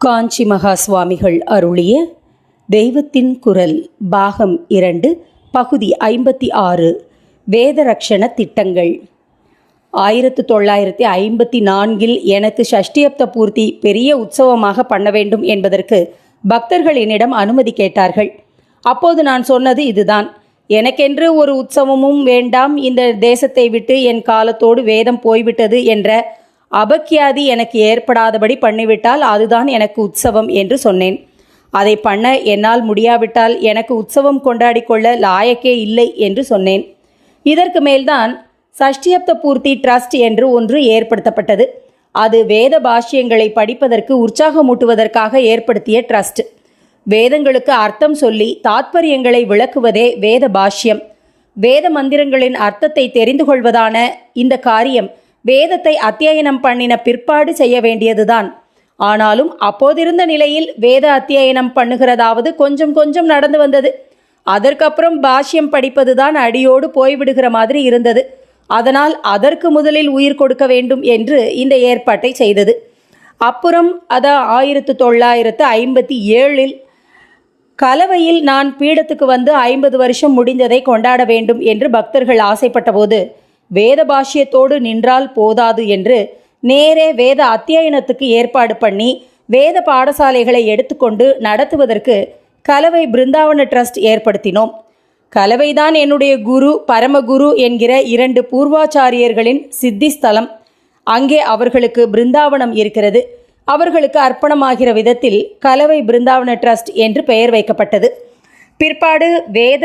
காஞ்சி மகா சுவாமிகள் அருளிய தெய்வத்தின் குரல் பாகம் இரண்டு பகுதி ஐம்பத்தி ஆறு வேதரக்ஷண திட்டங்கள். ஆயிரத்து தொள்ளாயிரத்தி ஐம்பத்தி நான்கில் எனக்கு ஷஷ்டியப்த பூர்த்தி பெரிய உற்சவமாக பண்ண வேண்டும் என்பதற்கு பக்தர்கள் என்னிடம் அனுமதி கேட்டார்கள். அப்போது நான் சொன்னது இதுதான். எனக்கென்று ஒரு உற்சவமும் வேண்டாம். இந்த தேசத்தை விட்டு என் காலத்தோடு வேதம் போய்விட்டது என்ற அபக்கியாதி எனக்கு ஏற்படாதபடி பண்ணிவிட்டால் அதுதான் எனக்கு உற்சவம் என்று சொன்னேன். அதை பண்ண என்னால் முடியாவிட்டால் எனக்கு உற்சவம் கொண்டாடி கொள்ள லாயக்கே இல்லை என்று சொன்னேன். இதற்கு மேல்தான் சஷ்டியப்த பூர்த்தி ட்ரஸ்ட் என்று ஒன்று ஏற்படுத்தப்பட்டது. அது வேத பாஷ்யங்களை படிப்பதற்கு உற்சாகமூட்டுவதற்காக ஏற்படுத்திய ட்ரஸ்ட். வேதங்களுக்கு அர்த்தம் சொல்லி தாத்பரியங்களை விளக்குவதே வேத பாஷ்யம். வேத மந்திரங்களின் அர்த்தத்தை தெரிந்து கொள்வதான இந்த காரியம் வேதத்தை அத்தியனம் பண்ணின பிற்பாடு செய்ய வேண்டியதுதான். ஆனாலும் அப்போதிருந்த நிலையில் வேத அத்தியனம் பண்ணுகிறதாவது கொஞ்சம் கொஞ்சம் நடந்து வந்தது. அதற்கப்புறம் பாஷ்யம் படிப்பதுதான் அடியோடு போய்விடுகிற மாதிரி இருந்தது. அதனால் அதற்கு முதலில் உயிர் கொடுக்க வேண்டும் என்று இந்த ஏற்பாட்டை செய்தது. அப்புறம் அத ஆயிரத்து தொள்ளாயிரத்து ஐம்பத்தி ஏழில் கலவையில் நான் பீடத்துக்கு வந்து ஐம்பது வருஷம் முடிந்ததை கொண்டாட வேண்டும் என்று பக்தர்கள் ஆசைப்பட்டபோது வேத பாஷ்யத்தோடு நின்றால் போதாது என்று நேரே வேத அத்தியனத்துக்கு ஏற்பாடு பண்ணி வேத பாடசாலைகளை எடுத்துக்கொண்டு நடத்துவதற்கு கலவை பிருந்தாவன ட்ரஸ்ட் ஏற்படுத்தினோம். கலவைதான் என்னுடைய குரு பரமகுரு என்கிற இரண்டு பூர்வாச்சாரியர்களின் சித்தி ஸ்தலம் அங்கே அவர்களுக்கு பிருந்தாவனம் இருக்கிறது. அவர்களுக்கு அர்ப்பணமாகிற விதத்தில் கலவை பிருந்தாவன ட்ரஸ்ட் என்று பெயர் வைக்கப்பட்டது. பிற்பாடு வேத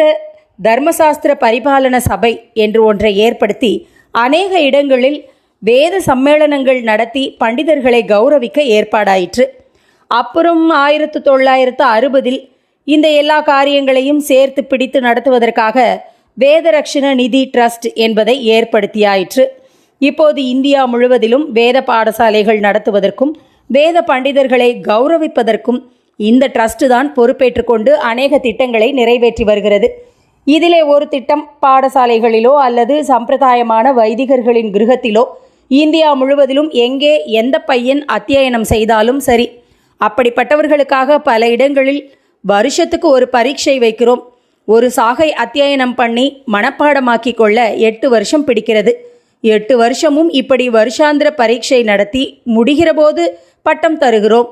தர்மசாஸ்திர பரிபாலன சபை என்று ஒன்றை ஏற்படுத்தி அநேக இடங்களில் வேத சம்மேளனங்கள் நடத்தி பண்டிதர்களை கௌரவிக்க ஏற்பாடாயிற்று. அப்புறம் ஆயிரத்து தொள்ளாயிரத்து அறுபதில் இந்த எல்லா காரியங்களையும் சேர்த்து பிடித்து நடத்துவதற்காக வேதரக்ஷண நிதி ட்ரஸ்ட் என்பதை ஏற்படுத்தியாயிற்று. இப்போது இந்தியா முழுவதிலும் வேத பாடசாலைகள் நடத்துவதற்கும் வேத பண்டிதர்களை கௌரவிப்பதற்கும் இந்த ட்ரஸ்ட் தான் பொறுப்பேற்றுக்கொண்டு அநேக திட்டங்களை நிறைவேற்றி வருகிறது. இதிலே ஒரு திட்டம் பாடசாலைகளிலோ அல்லது சம்பிரதாயமான வைதிகர்களின் கிருகத்திலோ இந்தியா முழுவதிலும் எங்கே எந்த பையன் அத்தியனம் செய்தாலும் சரி அப்படிப்பட்டவர்களுக்காக பல இடங்களில் வருஷத்துக்கு ஒரு பரீட்சை வைக்கிறோம். ஒரு சாகை அத்தியனம் பண்ணி மனப்பாடமாக்கி கொள்ள எட்டு வருஷம் பிடிக்கிறது. எட்டு வருஷமும் இப்படி வருஷாந்திர பரீட்சை நடத்தி முடிகிறபோது பட்டம் தருகிறோம்.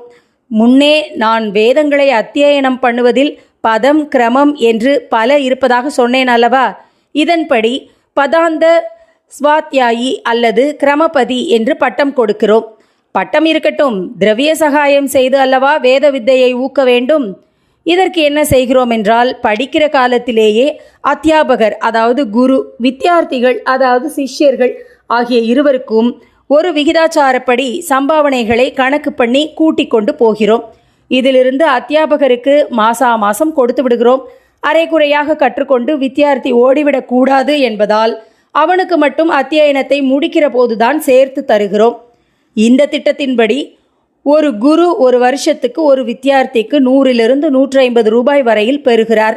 முன்னே நான் வேதங்களை அத்தியனம் பண்ணுவதில் பதம் கிரமம் என்று பல இருப்பதாக சொன்னேன் அல்லவா? இதன்படி பதாந்த ஸ்வாத்யாயி அல்லது கிரமபதி என்று பட்டம் கொடுக்கிறோம். பட்டம் இருக்கட்டும் திரவிய சகாயம் செய்து அல்லவா வேத வித்தையை ஊக்க வேண்டும்? இதற்கு என்ன செய்கிறோம் என்றால் படிக்கிற காலத்திலேயே அத்தியாபகர் அதாவது குரு வித்தியார்த்திகள் அதாவது சிஷ்யர்கள் ஆகிய இருவருக்கும் ஒரு விகிதாச்சாரப்படி சம்பாவனைகளை கணக்கு பண்ணி கூட்டிக் கொண்டு போகிறோம். இதிலிருந்து அத்தியாபகருக்கு மாசா மாசம் கொடுத்து விடுகிறோம். அரைக்குறையாக கற்றுக்கொண்டு வித்தியார்த்தி ஓடிவிடக்கூடாது என்பதால் அவனுக்கு மட்டும் அத்தியனத்தை முடிக்கிற போதுதான் சேர்த்து தருகிறோம். இந்த திட்டத்தின்படி ஒரு குரு ஒரு வருஷத்துக்கு ஒரு வித்தியார்த்திக்கு நூறிலிருந்து நூற்றி ஐம்பது ரூபாய் வரையில் பெறுகிறார்.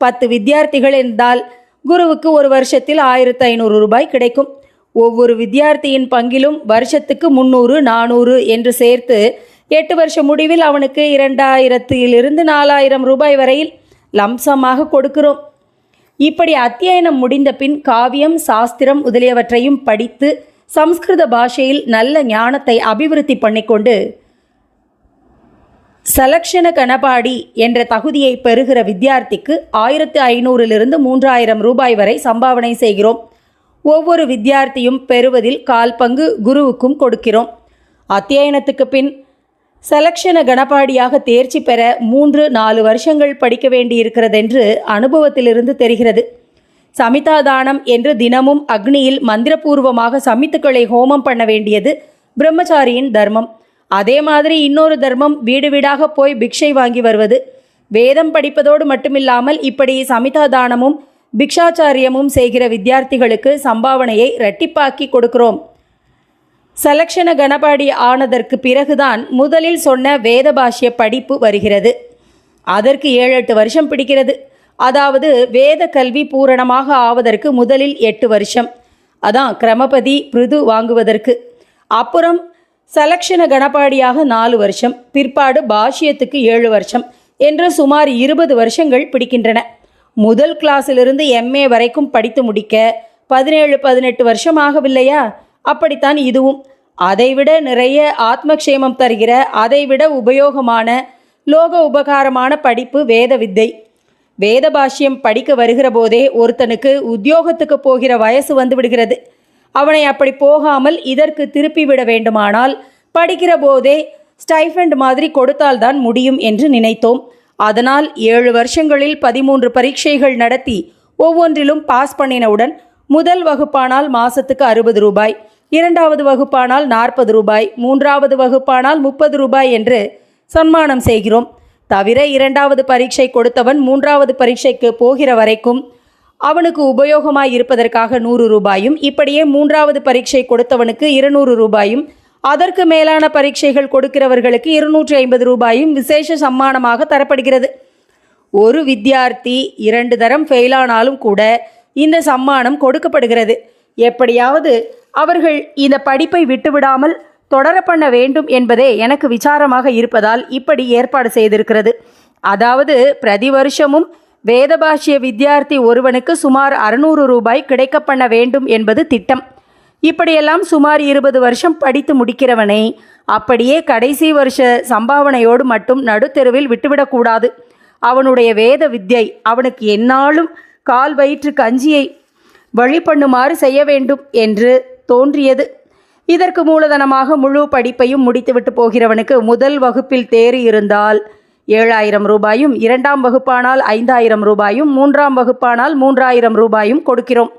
பத்து வித்தியார்த்திகள் என்றால் குருவுக்கு ஒரு வருஷத்தில் ஆயிரத்து ஐநூறு ரூபாய் கிடைக்கும். ஒவ்வொரு வித்தியார்த்தியின் பங்கிலும் வருஷத்துக்கு முந்நூறு நானூறு என்று சேர்த்து எட்டு வருஷ முடிவில் அவனுக்கு இரண்டாயிரத்திலிருந்து நாலாயிரம் ரூபாய் வரையில் லம்சமாக கொடுக்கிறோம். இப்படி அத்தியனம் முடிந்த பின் காவியம் சாஸ்திரம் முதலியவற்றையும் படித்து சம்ஸ்கிருத பாஷையில் நல்ல ஞானத்தை அபிவிருத்தி பண்ணிக்கொண்டு சலக்ஷண கணபாடி என்ற தகுதியை பெறுகிற வித்தியார்த்திக்கு ஆயிரத்து ஐநூறிலிருந்து மூன்றாயிரம் ரூபாய் வரை சம்பாவனை செய்கிறோம். ஒவ்வொரு வித்தியார்த்தியும் பெறுவதில் கால் பங்கு குருவுக்கும் கொடுக்கிறோம். அத்தியாயனத்துக்கு பின் செலக்ஷன கணபாடியாக தேர்ச்சி பெற மூன்று நாலு வருஷங்கள் படிக்க வேண்டியிருக்கிறதென்று அனுபவத்திலிருந்து தெரிகிறது. சமிதாதானம் என்று தினமும் அக்னியில் மந்திரபூர்வமாக சமித்துக்களை ஹோமம் பண்ண வேண்டியது பிரம்மச்சாரியின் தர்மம். அதே மாதிரி இன்னொரு தர்மம் வீடு வீடாக போய் பிக்ஷை வாங்கி வருவது. வேதம் படிப்பதோடு மட்டுமில்லாமல் இப்படி சமிதாதானமும் பிக்ஷாச்சாரியமும் செய்கிற வித்தியார்த்திகளுக்கு சம்பாவனையை இரட்டிப்பாக்கி கொடுக்கிறோம். சலக்ஷண கணபாடி ஆனதற்கு பிறகுதான் முதலில் சொன்ன வேதபாஷ்ய படிப்பு வருகிறது. அதற்கு ஏழு எட்டு வருஷம் பிடிக்கிறது. அதாவது வேத கல்வி பூரணமாக ஆவதற்கு முதலில் எட்டு வருஷம். அதான் கிரமபதி பிருது வாங்குவதற்கு. அப்புறம் சலக்ஷண கணபாடியாக நாலு வருஷம். பிற்பாடு பாஷ்யத்துக்கு ஏழு வருஷம் என்று சுமார் இருபது வருஷங்கள் பிடிக்கின்றன. முதல் கிளாஸிலிருந்து எம்ஏ வரைக்கும் படித்து முடிக்க பதினேழு பதினெட்டு வருஷம் ஆகவில்லையா? அப்படித்தான் இதுவும். அதைவிட நிறைய ஆத்மக்ஷேமம் தருகிற அதைவிட உபயோகமான லோக உபகாரமான படிப்பு வேத வித்தை வேத பாஷ்யம் படிக்க வருகிற போதே ஒருத்தனுக்கு உத்தியோகத்துக்கு போகிற வயசு வந்து விடுகிறது. அவனை அப்படி போகாமல் இதற்கு திருப்பி விட வேண்டுமானால் படிக்கிற போதே ஸ்டைஃபண்ட் மாதிரி கொடுத்தால்தான் முடியும் என்று நினைத்தோம். அதனால் ஏழு வருஷங்களில் பதிமூன்று பரீட்சைகள் நடத்தி ஒவ்வொன்றிலும் பாஸ் பண்ணினவுடன் முதல் வகுப்பானால் மாசத்துக்கு அறுபது ரூபாய். இரண்டாவது வகுப்பானால் நாற்பது ரூபாய் மூன்றாவது வகுப்பானால் முப்பது ரூபாய் என்று சன்மானம் செய்கிறோம். தவிர இரண்டாவது பரீட்சை கொடுத்தவன் மூன்றாவது பரீட்சைக்கு போகிற வரைக்கும் அவனுக்கு உபயோகமாய் இருப்பதற்காக நூறு ரூபாயும் இப்படியே மூன்றாவது பரீட்சை கொடுத்தவனுக்கு இருநூறு ரூபாயும் அதற்கு மேலான பரீட்சைகள் கொடுக்கிறவர்களுக்கு இருநூற்றி ஐம்பது ரூபாயும் விசேஷ சம்மானமாக தரப்படுகிறது. ஒரு வித்தியார்த்தி இரண்டு தரம் ஃபெயிலானாலும் கூட இந்த சம்மானம் கொடுக்கப்படுகிறது. எப்படியாவது அவர்கள் இந்த படிப்பை விட்டுவிடாமல் தொடர பண்ண வேண்டும் என்பதே எனக்கு விசாரமாக இருப்பதால் இப்படி ஏற்பாடு செய்திருக்கிறது. அதாவது பிரதி வருஷமும் வேதபாஷ்ய வித்தியார்த்தி ஒருவனுக்கு சுமார் அறுநூறு ரூபாய் கிடைக்க பண்ண வேண்டும் என்பது திட்டம். இப்படியெல்லாம் சுமார் இருபது வருஷம் படித்து முடிக்கிறவனை அப்படியே கடைசி வருஷ சம்பாவனையோடு மட்டும் நடுத்தெருவில் விட்டுவிடக்கூடாது. அவனுடைய வேத வித்யை அவனுக்கு எந்நாளும் கால் வயிற்று கஞ்சியை வழி பண்ணுமாறு செய்ய வேண்டும் என்று தோன்றியது. இதற்கு மூலதனமாக முழு படிப்பையும் முடித்துவிட்டு போகிறவனுக்கு முதல் வகுப்பில் தேறி இருந்தால் ஏழாயிரம் ரூபாயும் இரண்டாம் வகுப்பானால் ஐந்தாயிரம் ரூபாயும் மூன்றாம் வகுப்பானால் மூன்றாயிரம் ரூபாயும் கொடுக்கிறோம்.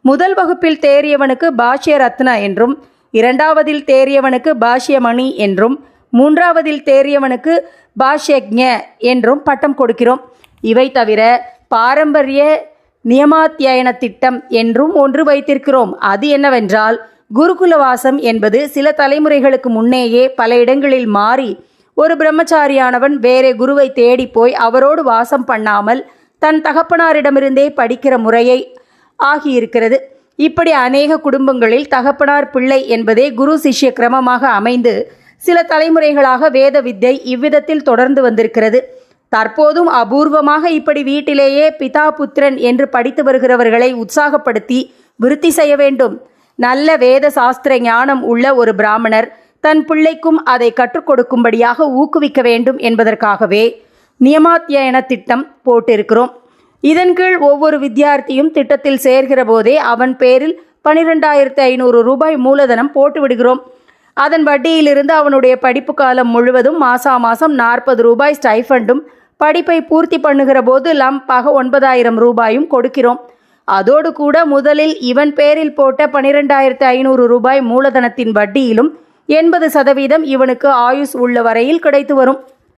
முதல் வகுப்பில் தேறியவனுக்கு பாஷ்ய ரத்ன என்றும் இரண்டாவதில் தேறியவனுக்கு பாஷ்யமணி என்றும் மூன்றாவதில் தேறியவனுக்கு பாஷ்யஜ என்றும் பட்டம் கொடுக்கிறோம். இவை தவிர பாரம்பரிய நியமாத்தியன திட்டம் என்றும் ஒன்று வைத்திருக்கிறோம். அது என்னவென்றால் குருகுலவாசம் என்பது சில தலைமுறைகளுக்கு முன்னேயே பல இடங்களில் மாறி ஒரு பிரம்மச்சாரியானவன் வேறே குருவை தேடி போய் அவரோடு வாசம் பண்ணாமல் தன் தகப்பனாரிடமிருந்தே படிக்கிற முறையை ஆகியிருக்கிறது. இப்படி அநேக குடும்பங்களில் தகப்பனார் பிள்ளை என்பதே குரு சிஷ்ய கிரமமாக அமைந்து சில தலைமுறைகளாக வேத வித்தை இவ்விதத்தில் தொடர்ந்து வந்திருக்கிறது. தற்போதும் அபூர்வமாக இப்படி வீட்டிலேயே பிதா புத்திரன் என்று படித்து வருகிறவர்களை உற்சாகப்படுத்தி விருத்தி செய்ய வேண்டும். நல்ல வேத சாஸ்திர ஞானம் உள்ள ஒரு பிராமணர் தன் பிள்ளைக்கும் அதை கற்றுக் கொடுக்கும்படியாக ஊக்குவிக்க வேண்டும் என்பதற்காகவே நியமாத்தியன திட்டம் போட்டிருக்கிறோம். இதன் கீழ் ஒவ்வொரு வித்தியார்த்தியும் திட்டத்தில் சேர்கிற போதே அவன் பேரில் பனிரெண்டாயிரத்து ஐநூறு ரூபாய் மூலதனம் போட்டு விடுகிறோம். அதன் வட்டியிலிருந்து அவனுடைய படிப்பு காலம் முழுவதும் மாசா மாசம் நாற்பது ரூபாய் ஸ்டைஃபண்டும் படிப்பை பூர்த்தி பண்ணுகிற போது லம்பாக ஒன்பதாயிரம் ரூபாயும் கொடுக்கிறோம். அதோடு கூட முதலில் இவன் பேரில் போட்ட பனிரெண்டாயிரத்து ஐநூறு ரூபாய் மூலதனத்தின் வட்டியிலும் எண்பது சதவீதம் இவனுக்கு ஆயுஸ் உள்ள வரையில் கிடைத்து வரும்.